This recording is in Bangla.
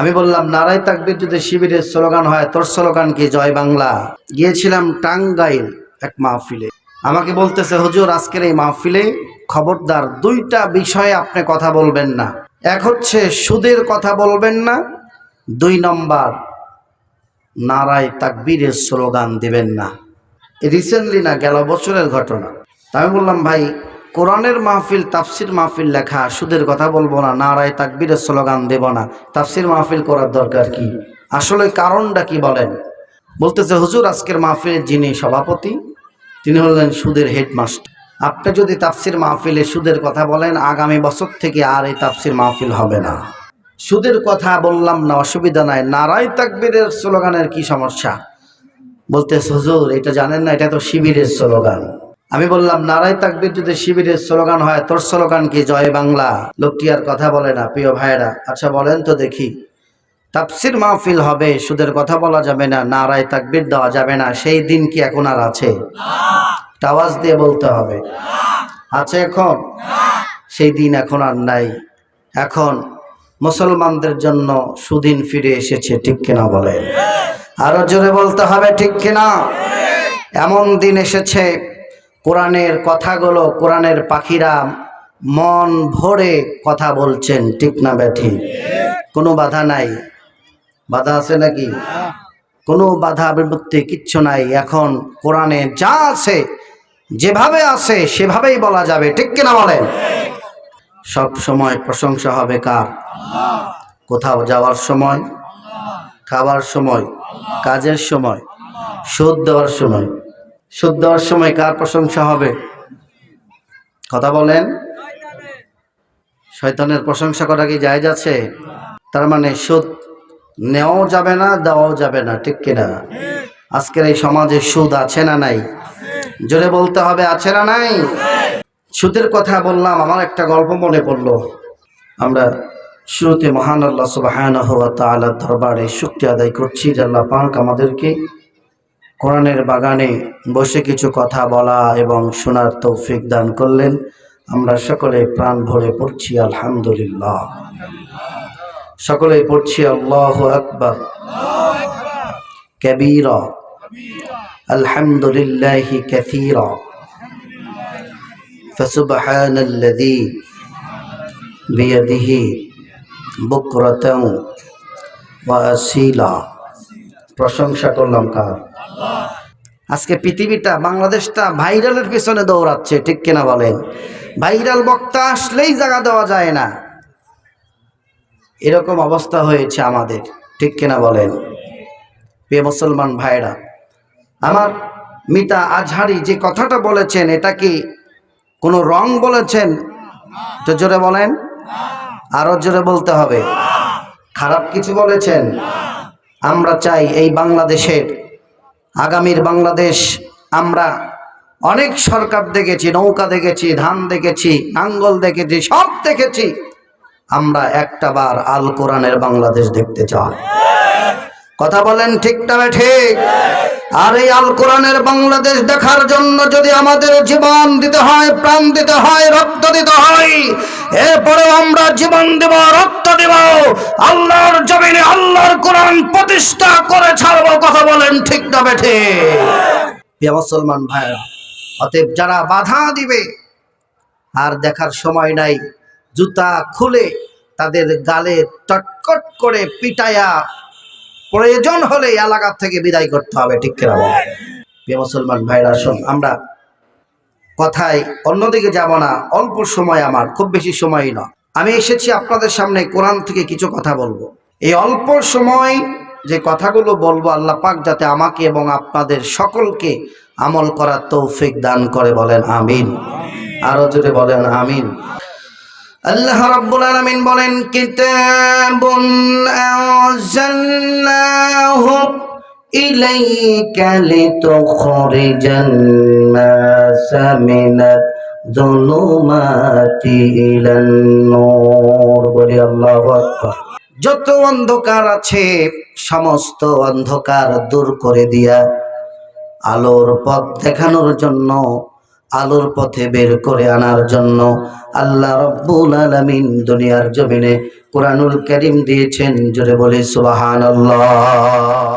আমি বললাম, নারায় তাকবির যদি শিবিরের স্লোগান হয়, তোর স্লোগান কি? জয় বাংলা। গিয়েছিলাম টাঙ্গাইল এক মাহফিলে। আমাকে বলতেছে, হুজুর, আজকের এই মাহফিলে খবরদার দুইটা বিষয়ে আপনি কথা বলবেন না। এক হচ্ছে, সুদের কথা বলবেন না। দুই নম্বর, নারায় তাকবীরের স্লোগান দিবেন না। রিসেন্টলি না, গেল বছরের ঘটনা। আমি বললাম, ভাই কোরআনের মাহফিল, তাফসির মাহফিল লেখা, সুদের কথা বলব না, নারায় তাকবীরের স্লোগান দেব না। তাফসির মাহফিল করার দরকার কি? আসলে কারণটা কি বলেন? বলতেছে, হুজুর, আজকের মাহফিলের যিনি সভাপতি, তিনি হলেন সুদের হেডমাস্টার। আপনি যদি তাফসির মাহফিলে সুদের কথা বলেন, আগামী বছর থেকে আর এই তাফসির মাহফিল হবে না। সুদের কথা বললাম না, অসুবিধা নাই। নারায় তাকবীরের স্লোগানের কি সমস্যা? বলতেছে, হুজুর, এটা জানেন না, এটা তো শিবিরের স্লোগান। আমি বললাম, নারায় তাকবির যদি শিবিরের স্লোগান হয়, তোর স্লোগান কি? জয় বাংলা। লোকটি আর কথা বলে না, প্রিয় ভাইয়েরা। আচ্ছা বলেন তো দেখি। তাফসির মাহফিল হবে, সুদের কথা বলা যাবে না, নারায় তাকবীর দেওয়া যাবে না, সেই দিন কি এখন আর আছে? একটা আওয়াজ দিয়ে বলতে হবে। আছে এখন? সেই দিন এখন আর নাই। এখন মুসলমানদের জন্য সুদিন ফিরে এসেছে, ঠিক কিনা বলে আরও জোরে বলতে হবে, ঠিক কিনা? এমন দিন এসেছে কোরআনের কথাগুলো কোরআনের পাখিরা মন ভরে কথা বলছেন, ঠিক না ব্যাঠি? কোনো বাধা নাই। বাধা আছে নাকি? কোনো বাধা বিপত্তি কিচ্ছু নাই। এখন কোরআনে যা আছে, যেভাবে আছে, সেভাবেই বলা যাবে, ঠিক কিনা বলেন? সব সময় প্রশংসা হবে কার? কোথাও যাওয়ার সময় খাবার সময়, কাজের সময় সুদ দেওয়ার সময়। সুদ দেওয়ার সময় কার প্রশংসা হবে? কথা বলেন। শয়তানের প্রশংসা করা কি যায় যাচ্ছে তার মানে সুদ নেওয়াও যাবে না, দেওয়াও যাবে না, ঠিক কিনা? আজকের এই সমাজে সুদ আছে না নাই? জোরে বলতে হবে, আছে না নাই? সুদের কথা বললাম, আমার একটা গল্প মনে পড়ল। আমরা শুরুতে মহান আল্লাহ তালার দরবারে শুক্তি আদায় করছি আল্লাহ পাক আমাদেরকে কোরআনের বাগানে বসে কিছু কথা বলা এবং শোনার তৌফিক দান করলেন আমরা সকলে প্রাণ ভরে পড়ছি আলহামদুলিল্লাহ সকলে পড়ছি আল্লাহ আকবর কবিরা আলহামদুলিল্লাহ কাসীরা فسبحان الذي بيده بكرة وأصيلا প্রশংসা করলাম কার? আজকে পৃথিবীটা, বাংলাদেশটা ভাইরালের পেছনে দৌড়াচ্ছে, ঠিক কিনা বলেন? ভাইরাল বক্তা আসলেই জায়গা দেওয়া যায় না। এরকম অবস্থা হয়েছে আমাদের, ঠিক কিনা বলেন? প্রিয় মুসলমান ভাইরা, আমার মিতা আজহারি যে কথাটা বলেছেন, এটা কি কোনো রং বলেছেন? তো জোরে বলেন। আরও জোরে বলতে হবে। খারাপ কিছু বলেছেন? আমরা চাই এই বাংলাদেশের, আগামীর বাংলাদেশ আমরা অনেক সরকার দেখেছি, নৌকা দেখেছি, ধান দেখেছি, নাঙ্গল দেখেছি, সব দেখেছি। আমরা একটা বার আল কোরআনের বাংলাদেশ দেখতে চাই। কথা বলেন ঠিক না ঠিক? আর এই আল কোরআনের বাংলাদেশ দেখার জন্য যদি আমাদের জীবন দিতে হয়, প্রাণ দিতে হয়, রক্ত দিতে হয় এরপরেও আমরা জীবন দেব, রক্ত দেব, আল্লাহর জমিনে আল্লাহর কোরআন প্রতিষ্ঠা করে ছাড়বো কথা বলেন ঠিক না বেঠে? মুসলমান ভাইরা অতএব যারা বাধা দিবে আর দেখার সময় নাই, জুতা খুলে তাদের গালে টটকট করে পিটায়া প্রয়োজন হলে এলাকার থেকে বিদায় করতে হবে, ঠিক কিনা মুসলমান ভাইরা আমরা কথায় অন্যদিকে যাব না, অল্প সময় আমার, খুব বেশি সময়ই না। আমি এসেছি আপনাদের সামনে কোরআন থেকে কিছু কথা বলব। এই অল্প সময় যে কথাগুলো বলব, আল্লাহ পাক যাতে আমাকে এবং আপনাদের সকলকে আমল করার তৌফিক দান করে বলেন, আমিন। আরও যদি বলেন, আমিন। আল্লাহ রাব্বুল আলামিন বলেন, কিতাবুন আনজালনাহু মিনাদ যুলুমাতি ইলান নূর। বলি আল্লাহু আকবার। যত অন্ধকার আছে, সমস্ত অন্ধকার দূর করে দিয়া আলোর পথ দেখানোর জন্য, আলোর পথে বের করে আনার জন্য আল্লাহ রব্বুল আলামিন দুনিয়ার জমিনে কোরআনুল করিম দিয়েছেন। জোরে বলে সুবাহান আল্লাহ